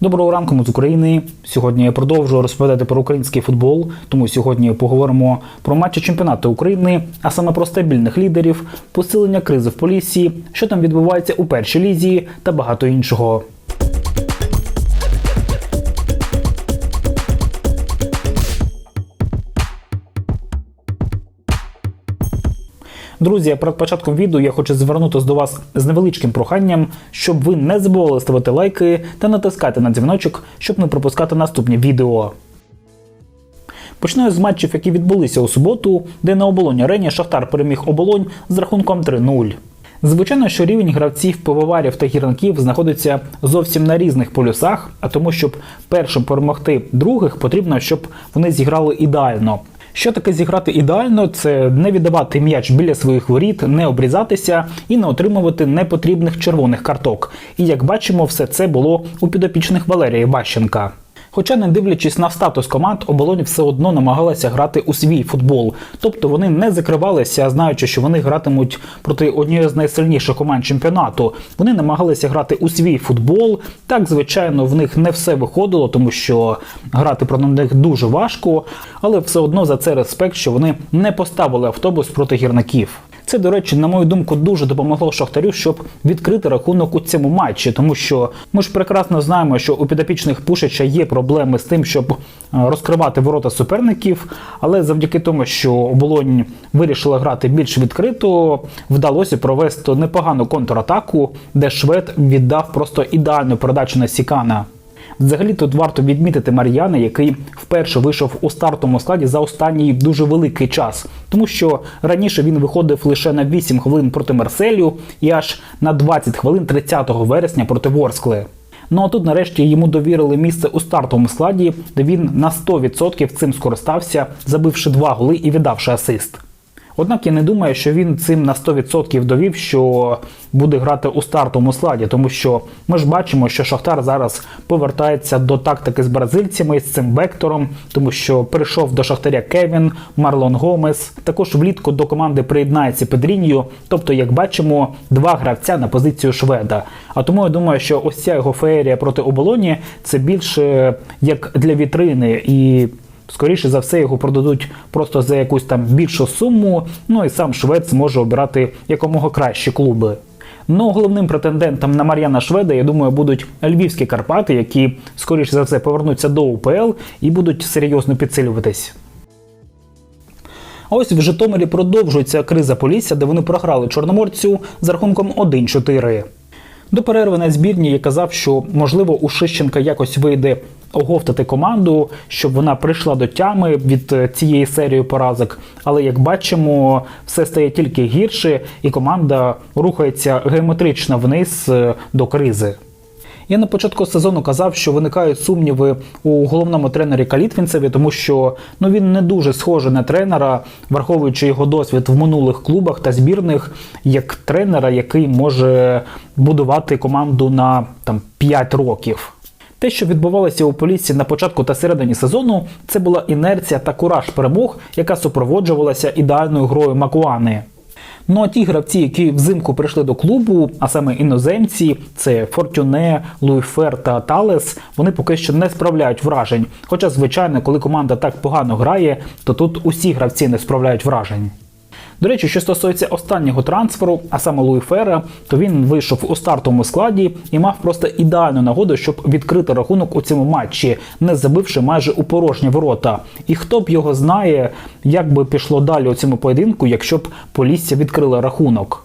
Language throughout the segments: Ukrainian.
Доброго ранку ми з України. Сьогодні я продовжую розповідати про український футбол. Тому сьогодні поговоримо про матчі чемпіонату України, а саме про стабільних лідерів, посилення кризи в полісі, що там відбувається у першій лізі та багато іншого. Друзі, перед початком відео я хочу звернутися до вас з невеличким проханням, щоб ви не забували ставити лайки та натискати на дзвіночок, щоб не пропускати наступні відео. Починаю з матчів, які відбулися у суботу, де на оболонь арені Шахтар переміг оболонь з рахунком 3-0. Звичайно, що рівень гравців, пивоварів та гірників знаходиться зовсім на різних полюсах, а тому, щоб першим перемогти других, потрібно, щоб вони зіграли ідеально. Що таке зіграти ідеально? Це не віддавати м'яч біля своїх воріт, не обрізатися і не отримувати непотрібних червоних карток. І як бачимо, все це було у підопічних Валерія Ващенка. Хоча, не дивлячись на статус команд, оболонь все одно намагалася грати у свій футбол. Тобто вони не закривалися, знаючи, що вони гратимуть проти однієї з найсильніших команд чемпіонату. Вони намагалися грати у свій футбол. Так, звичайно, в них не все виходило, тому що грати проти них дуже важко, але все одно за це респект, що вони не поставили автобус проти гірників. Це, до речі, на мою думку, дуже допомогло Шахтарю, щоб відкрити рахунок у цьому матчі, тому що ми ж прекрасно знаємо, що у підопічних Пушича є проблеми з тим, щоб е, розкривати ворота суперників. Але завдяки тому, що оболонь вирішила грати більш відкрито, вдалося провести непогану контратаку, де швед віддав просто ідеальну передачу на Сікана. Взагалі тут варто відмітити Мар'яна, який вперше вийшов у стартовому складі за останній дуже великий час, тому що раніше він виходив лише на 8 хвилин проти Марселю і аж на 20 хвилин 30 вересня проти Ворскли. Ну а тут нарешті йому довірили місце у стартовому складі, де він на 100% цим скористався, забивши два голи і віддавши асист. Однак я не думаю, що він цим на 100% довів, що буде грати у стартовому складі, тому що ми ж бачимо, що Шахтар зараз повертається до тактики з бразильцями з цим вектором, тому що прийшов до Шахтаря Кевін, Марлон Гомес. Також влітку до команди приєднається Педріньо. Тобто, як бачимо, два гравця на позицію шведа. А тому я думаю, що ось ця його феєрія проти оболоні це більше як для вітрини і. Скоріше за все, його продадуть просто за якусь там більшу суму. Ну і сам швед зможе обирати якомога кращі клуби. Ну, головним претендентом на Мар'яна Шведа, я думаю, будуть львівські Карпати, які скоріше за все повернуться до УПЛ і будуть серйозно підсилюватись. Ось в Житомирі продовжується криза Полісся, де вони програли Чорноморцю з рахунком 1-4. До перерви на збірні я казав, що можливо у Шищенка якось вийде оговтати команду, щоб вона прийшла до тями від е, цієї серії поразок. Але як бачимо, все стає тільки гірше, і команда рухається геометрично вниз е, до кризи. Я на початку сезону казав, що виникають сумніви у головному тренері Калітвінцеві, тому що ну він не дуже схожий на тренера, враховуючи його досвід в минулих клубах та збірних, як тренера, який може будувати команду на там 5 років. Те, що відбувалося у Поліссі на початку та середині сезону, це була інерція та кураж перемог, яка супроводжувалася ідеальною грою Макуани. Ну а ті гравці, які взимку прийшли до клубу, а саме іноземці, це Фортюне, Луйфер та Талес, вони поки що не справляють вражень. Хоча, звичайно, коли команда так погано грає, то тут усі гравці не справляють вражень. До речі, що стосується останнього трансферу, а саме Луї Фера, то він вийшов у стартовому складі і мав просто ідеальну нагоду, щоб відкрити рахунок у цьому матчі, не забивши майже у порожні ворота. І хто б його знає, як би пішло далі у цьому поєдинку, якщо б Полісся відкрила рахунок.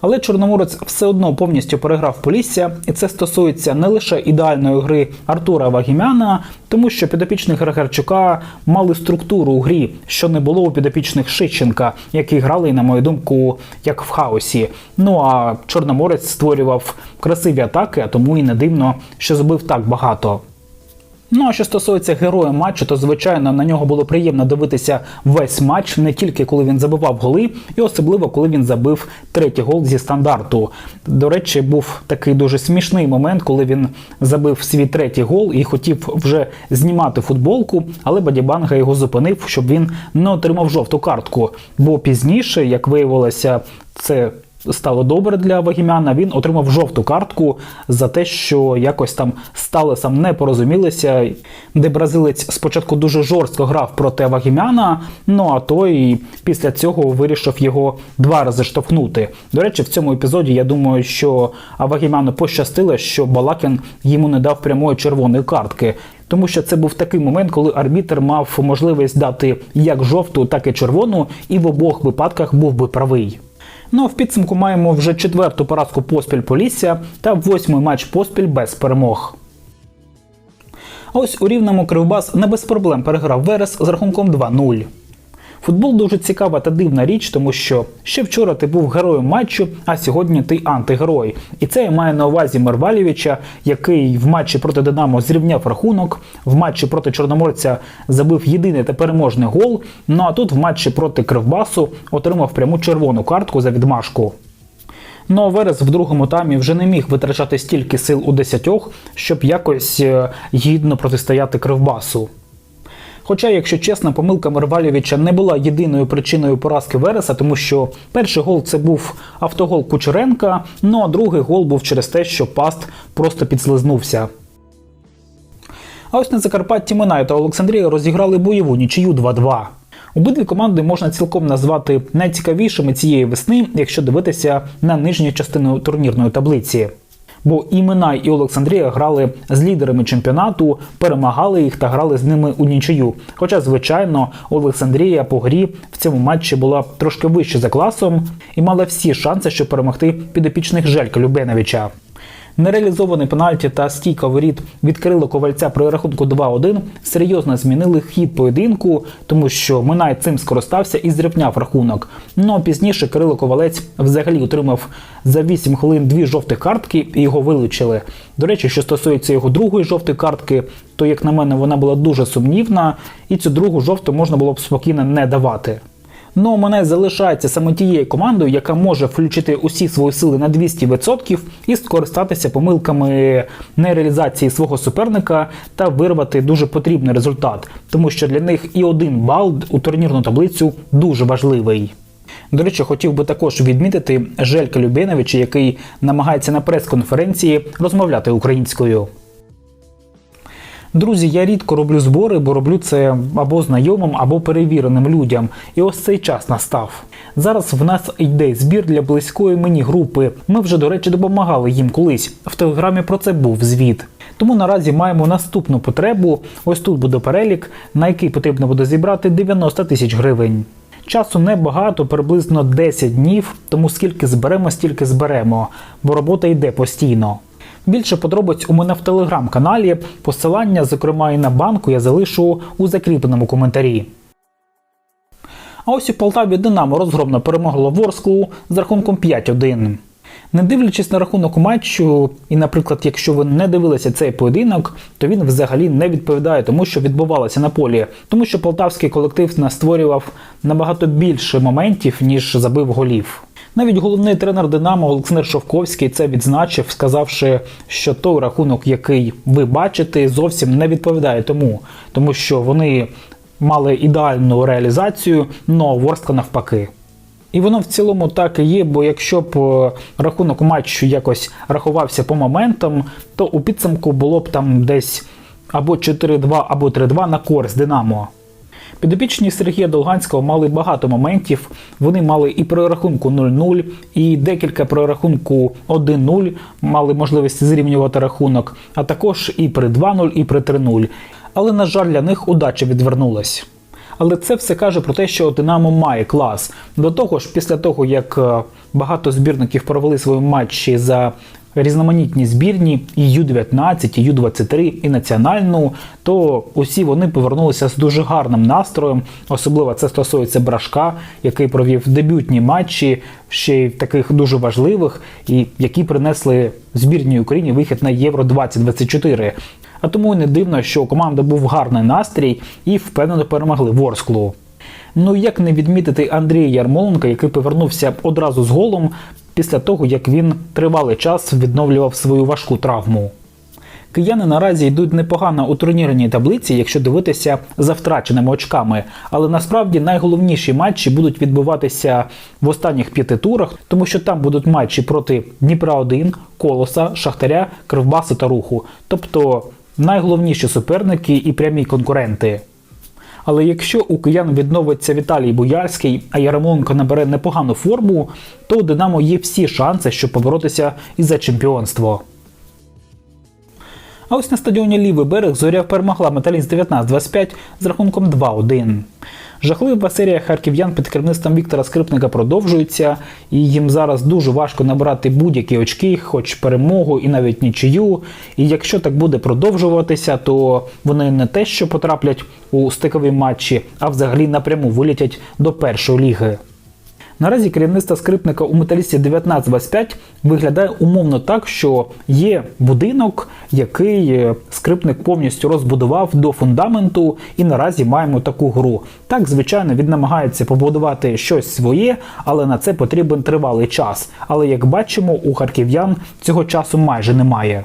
Але Чорноморець все одно повністю переграв Полісся, і це стосується не лише ідеальної гри Артура Вагімяна, тому що підопічних Григорчука мали структуру у грі, що не було у підопічних Шиченка, які грали, на мою думку, як в хаосі. Ну а Чорноморець створював красиві атаки, а тому і не дивно, що забив так багато. Ну а що стосується героя матчу, то звичайно на нього було приємно дивитися весь матч, не тільки коли він забивав голи, і особливо коли він забив третій гол зі стандарту. До речі, був такий дуже смішний момент, коли він забив свій третій гол і хотів вже знімати футболку, але Бадібанга його зупинив, щоб він не отримав жовту картку. Бо пізніше, як виявилося, це стало добре для Вагімяна. Він отримав жовту картку за те, що якось там з Талесом не порозумілися, де бразилець спочатку дуже жорстко грав проти Вагімяна. Ну а той після цього вирішив його два рази штовхнути. До речі, в цьому епізоді я думаю, що Вагімяну пощастило, що Балакін йому не дав прямої червоної картки. Тому що це був такий момент, коли арбітр мав можливість дати як жовту, так і червону, і в обох випадках був би правий. Ну а в підсумку маємо вже четверту поразку поспіль Полісся та восьмий матч поспіль без перемог. А ось у рівному Кривбас не без проблем переграв Верес з рахунком 2-0. Футбол дуже цікава та дивна річ, тому що ще вчора ти був героєм матчу, а сьогодні ти антигерой. І це я маю на увазі Мервалєвича, який в матчі проти Динамо зрівняв рахунок, в матчі проти Чорноморця забив єдиний та переможний гол. Ну а тут в матчі проти Кривбасу отримав пряму червону картку за відмашку. Ну а Верес в другому таймі вже не міг витрачати стільки сил у десятьох, щоб якось е, гідно протистояти Кривбасу. Хоча, якщо чесно, помилка Мервалєвича не була єдиною причиною поразки Вереса, тому що перший гол це був автогол Кучеренка, ну а другий гол був через те, що паст просто підслизнувся. А ось на Закарпатті Минай та Олександрія розіграли бойову нічию 2-2. Обидві команди можна цілком назвати найцікавішими цієї весни, якщо дивитися на нижню частину турнірної таблиці. Бо і Минай, і Олександрія грали з лідерами чемпіонату, перемагали їх та грали з ними у нічию. Хоча, звичайно, Олександрія по грі в цьому матчі була трошки вище за класом і мала всі шанси, щоб перемогти підопічних Желька Любеновича. Нереалізований пенальті та стійка воріт від Кирила Ковальця при рахунку 2-1 серйозно змінили хід поєдинку, тому що Минай цим скористався і зрівняв рахунок. Ну а пізніше Кирило Ковалець взагалі отримав за 8 хвилин дві жовті картки і його вилучили. До речі, що стосується його другої жовтої картки, то як на мене вона була дуже сумнівна, і цю другу жовту можна було б спокійно не давати. Ну, мене залишається саме тією командою, яка може включити усі свої сили на 200% і скористатися помилками нереалізації свого суперника та вирвати дуже потрібний результат, тому що для них і один бал у турнірну таблицю дуже важливий. До речі, хотів би також відмітити Желька Любеновича, який намагається на прес-конференції розмовляти українською. Друзі, я рідко роблю збори, бо роблю це або знайомим, або перевіреним людям. І ось цей час настав. Зараз в нас йде збір для близької мені групи. Ми вже, до речі, допомагали їм колись. В телеграмі про це був звіт. Тому наразі маємо наступну потребу. Ось тут буде перелік, на який потрібно буде зібрати 90 тисяч гривень. Часу небагато, приблизно 10 днів, тому скільки зберемо, стільки зберемо, бо робота йде постійно. Більше подробиць у мене в телеграм-каналі. Посилання, зокрема, і на банку, я залишу у закріпленому коментарі. А ось у Полтаві Динамо розгромно перемогло Ворсклу з рахунком 5-1. Не дивлячись на рахунок матчу, і, наприклад, якщо ви не дивилися цей поєдинок, то він взагалі не відповідає тому, що відбувалося на полі, тому що полтавський колектив настворював набагато більше моментів, ніж забив голів. Навіть головний тренер Динамо Олександр Шовковський це відзначив, сказавши, що той рахунок, який ви бачите, зовсім не відповідає тому, тому що вони мали ідеальну реалізацію, но Ворскла навпаки. І воно в цілому так і є, бо якщо б е, рахунок матчу якось рахувався по моментам, то у підсумку було б там десь або 4-2, або 3-2 на користь Динамо. Підопічні Сергія Долганського мали багато моментів. Вони мали і при рахунку 0-0, і декілька при рахунку 1-0 мали можливість зрівнювати рахунок, а також і при 2-0, і при 3-0. Але, на жаль, для них удача відвернулась. Але це все каже про те, що Динамо має клас. До того ж, після того, як е, багато збірників провели свої матчі за різноманітні збірні, і Ю-19, і Ю-23, і національну, то усі вони повернулися з дуже гарним настроєм. Особливо це стосується Брашка, який провів дебютні матчі, ще й таких дуже важливих, і які принесли збірній Україні вихід на Євро 2024. А тому не дивно, що у команди був гарний настрій і впевнено перемогли Ворсклу. Ну як не відмітити Андрія Ярмоленка, який повернувся одразу з голом після того, як він тривалий час відновлював свою важку травму. Кияни наразі йдуть непогано у турнірній таблиці, якщо дивитися за втраченими очками. Але насправді найголовніші матчі будуть відбуватися в останніх п'яти турах, тому що там будуть матчі проти Дніпра 1 Колоса, Шахтаря, Кривбасу та Руху. Тобто найголовніші суперники і прямі конкуренти. Але якщо у киян відновиться Віталій Боярський, а Яремонко набере непогану форму, то у Динамо є всі шанси, щоб поборотися і за чемпіонство. А ось на стадіоні Лівий берег зоря перемогла металіст 19-25 з рахунком 2-1. Жахлива серія харків'ян під керівництвом Віктора Скрипника продовжується, і їм зараз дуже важко набрати будь-які очки, хоч перемогу і навіть нічию. І якщо так буде продовжуватися, то вони не те, що потраплять у стикові матчі, а взагалі напряму вилітять до першої ліги. Наразі керівництво скрипника у металісті 1925 виглядає умовно так, що є будинок, який е, скрипник повністю розбудував до фундаменту, і наразі маємо таку гру. Так, звичайно, він намагається побудувати щось своє, але на це потрібен тривалий час. Але як бачимо, у харків'ян цього часу майже немає.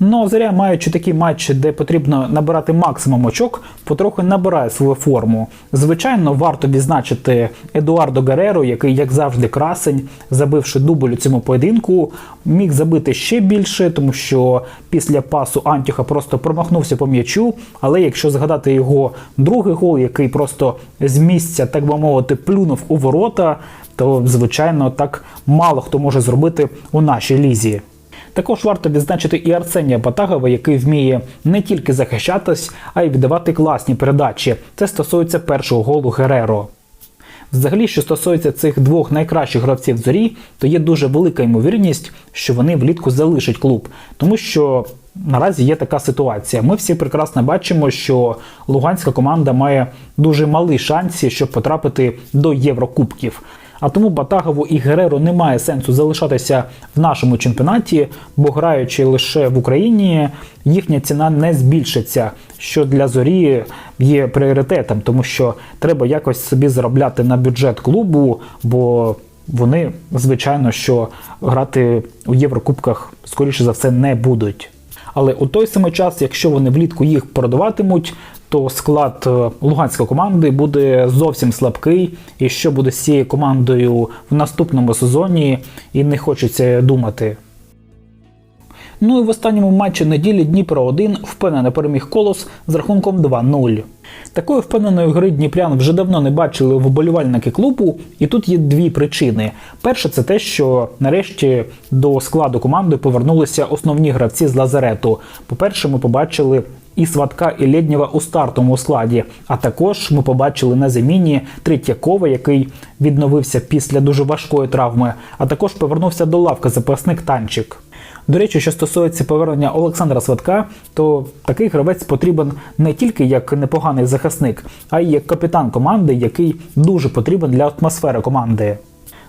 Ну, Зоря, маючи такі матчі, де потрібно набирати максимум очок, потрохи набирає свою форму. Звичайно, варто відзначити Едуардо Гереро, який, як завжди, красень, забивши дубль у цьому поєдинку, міг забити ще більше, тому що після пасу Антюха просто промахнувся по м'ячу. Але якщо згадати його другий гол, який просто з місця, так би мовити, плюнув у ворота, то звичайно так мало хто може зробити у нашій лізі. Також варто відзначити і Арсенія Батагова, який вміє не тільки захищатись, а й віддавати класні передачі. Це стосується першого голу Гереро. Взагалі, що стосується цих двох найкращих гравців зорі, то є дуже велика ймовірність, що вони влітку залишать клуб, тому що наразі є така ситуація. Ми всі прекрасно бачимо, що луганська команда має дуже малі шанси, щоб потрапити до Єврокубків. А тому Батагову і Гереро немає сенсу залишатися в нашому чемпіонаті, бо граючи лише в Україні, їхня ціна не збільшиться, що для зорі є пріоритетом, тому що треба якось собі заробляти на бюджет клубу, бо вони, звичайно, що грати у Єврокубках скоріше за все не будуть. Але у той самий час, якщо вони влітку їх продаватимуть, то склад е, луганської команди буде зовсім слабкий. І що буде з цією командою в наступному сезоні, і не хочеться думати. Ну і в останньому матчі неділі Дніпро 1 впевнено переміг колос з рахунком 2-0. Такої впевненої гри Дніпрян вже давно не бачили вболівальники клубу, і тут є дві причини. Перше, це те, що нарешті до складу команди повернулися основні гравці з Лазарету. По-перше, ми побачили і Сватка, і Лєднєва у стартовому складі. А також ми побачили на заміні Третьякова, який відновився після дуже важкої травми, а також повернувся до лавки запасник танчик. До речі, що стосується повернення Олександра Сватка, то такий гравець потрібен не тільки як непоганий захисник, а й як капітан команди, який дуже потрібен для атмосфери команди.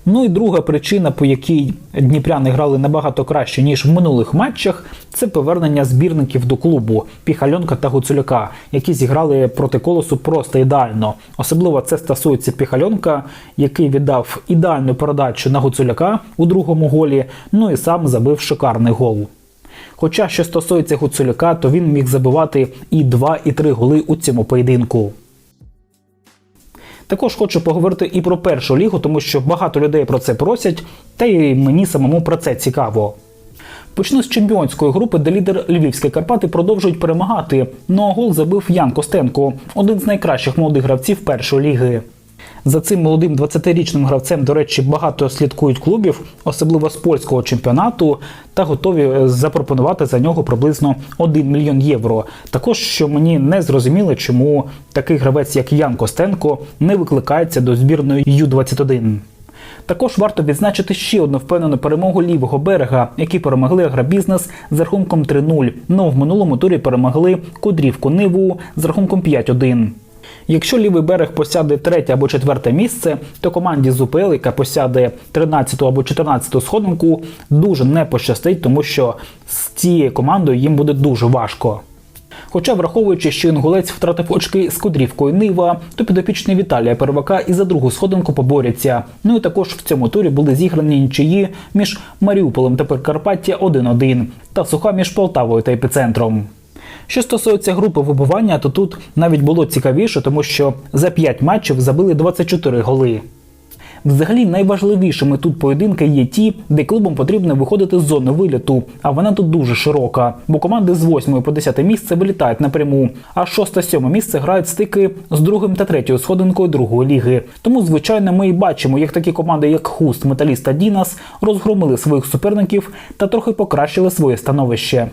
Ну і друга причина, по якій дніпряни грали набагато краще ніж в минулих матчах, це повернення збірників до клубу Піхальонка та Гуцуляка, які зіграли проти колосу просто ідеально. Особливо це стосується Піхальонка, який віддав ідеальну передачу на Гуцуляка у другому голі, ну і сам забив шикарний гол. Хоча що стосується Гуцуляка, то він міг забивати і 2, і 3 голи у цьому поєдинку. Також хочу поговорити і про першу лігу, тому що багато людей про це просять, та й мені самому про це цікаво. Почну з чемпіонської групи, де лідер Львівські Карпати продовжують перемагати. Ну а гол забив Ян Костенко, один з найкращих молодих гравців першої ліги. За цим молодим 20-річним гравцем, до речі, багато слідкують клубів, особливо з польського чемпіонату, та готові е, запропонувати за нього приблизно 1 мільйон євро. Також що мені не зрозуміло, чому такий гравець, як Ян Костенко, не викликається до збірної Ю-21. Також варто відзначити ще одну впевнену перемогу лівого берега, які перемогли агробізнес з рахунком 3-0. Ну в минулому турі перемогли Кудрівку Ниву з рахунком 5-1. Якщо лівий берег посяде третє або четверте місце, то команді з яка посяде 13 або 14 сходинку, дуже не пощастить, тому що з цією командою їм буде дуже важко. Хоча, враховуючи, що інгулець втратив очки з кудрівкою Нива, то підопічний Віталія Первака і за другу сходинку поборються. Ну і також в цьому турі були зіграні нічиї між Маріуполем та Прикарпаття 1-1 та суха між Полтавою та епіцентром. Що стосується групи вибування, то тут навіть було цікавіше, тому що за 5 матчів забили 24 голи. Взагалі найважливішими тут поєдинки є ті, де клубам потрібно виходити з зони виліту, а вона тут дуже широка, бо команди з 8 по 10 місце вилітають напряму, а 6-7 місце грають стики з другим та третьою сходинкою другої ліги. Тому, звичайно, ми і бачимо, як такі команди, як Хуст, Металіст та Дінас, розгромили своїх суперників та трохи покращили своє становище.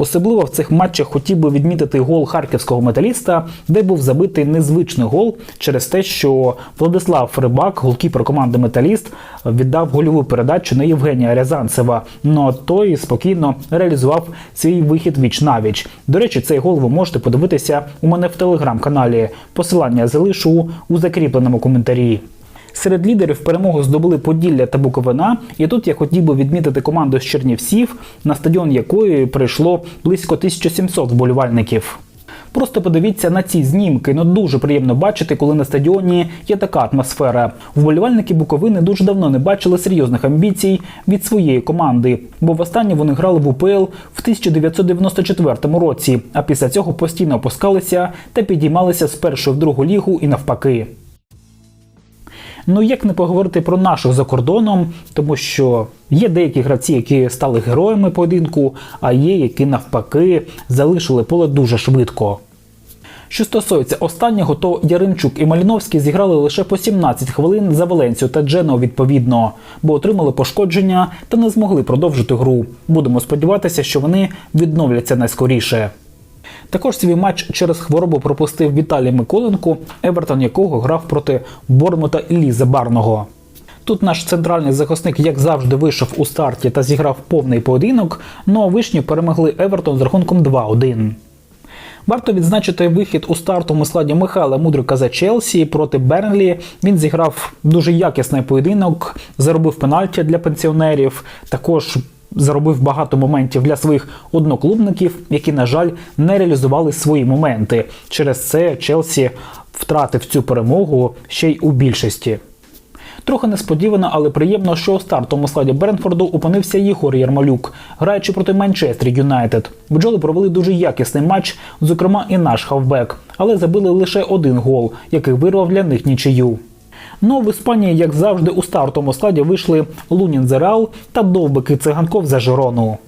Особливо в цих матчах хотів би відмітити гол харківського металіста, де був забитий незвичний гол через те, що Владислав Рибак, голкіпер команди Металіст, віддав гольову передачу на Євгенія Рязанцева. Ну а той спокійно реалізував свій вихід віч навіч. До речі, цей гол ви можете подивитися у мене в телеграм-каналі. Посилання залишу у закріпленому коментарі. Серед лідерів перемогу здобули Поділля та Буковина, і тут я хотів би відмітити команду з Чернівців, на стадіон якої прийшло близько 1700 вболівальників. Просто подивіться на ці знімки. Ну дуже приємно бачити, коли на стадіоні є така атмосфера. Вболівальники Буковини дуже давно не бачили серйозних амбіцій від своєї команди, бо востаннє вони грали в УПЛ в 1994 році, а після цього постійно опускалися та підіймалися з першої в другу лігу і навпаки. Ну як не поговорити про наших за кордоном, тому що є деякі гравці, які стали героями поєдинку, а є, які навпаки залишили поле дуже швидко. Що стосується останнього, то Яремчук і Маліновський зіграли лише по 17 хвилин за Валенцію та Джено відповідно, бо отримали пошкодження та не змогли продовжити гру. Будемо сподіватися, що вони відновляться найскоріше. Також свій матч через хворобу пропустив Віталій Миколенко, Евертон якого грав проти Бормута Іллі Забарного. Тут наш центральний захисник, як завжди, вийшов у старті та зіграв повний поєдинок, ну а вишні перемогли Евертон з рахунком 2-1. Варто відзначити вихід у стартовому складі Михайла Мудрика за Челсі проти Бернлі. Він зіграв дуже якісний поєдинок, заробив пенальті для пенсіонерів. Також заробив багато моментів для своїх одноклубників, які, на жаль, не реалізували свої моменти. Через це Челсі втратив цю перемогу ще й у більшості. Трохи несподівано, але приємно, що у стартовому складі Бренфорду опинився Єгор Ярмолюк, граючи проти Манчестер Юнайтед. Бджоли провели дуже якісний матч, зокрема і наш хавбек, але забили лише один гол, який вирвав для них нічию. Ну в Іспанії, як завжди, у стартовому складі вийшли Лунін за Реал та Довбики Циганков за Жирону.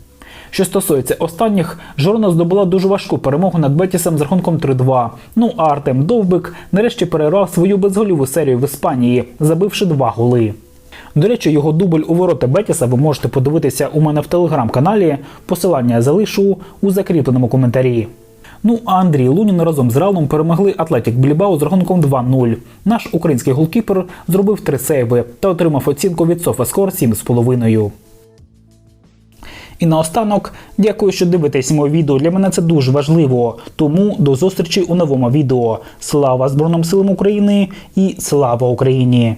Що стосується останніх, Жорона здобула дуже важку перемогу над Бетісом з рахунком 3-2. Ну а Артем Довбик нарешті перервав свою безгольову серію в Іспанії, забивши два голи. До речі, його дубль у ворота Бетіса ви можете подивитися у мене в телеграм-каналі. Посилання залишу у закріпленому коментарі. Ну а Андрій Лунін разом з Ралом перемогли Атлетік Білібау з рахунком 2-0. Наш український голкіпер зробив три сейви та отримав оцінку від SofaScore 7,5. І наостанок, дякую, що дивитесь моє відео. Для мене це дуже важливо. Тому до зустрічі у новому відео. Слава Збройним силам України і слава Україні!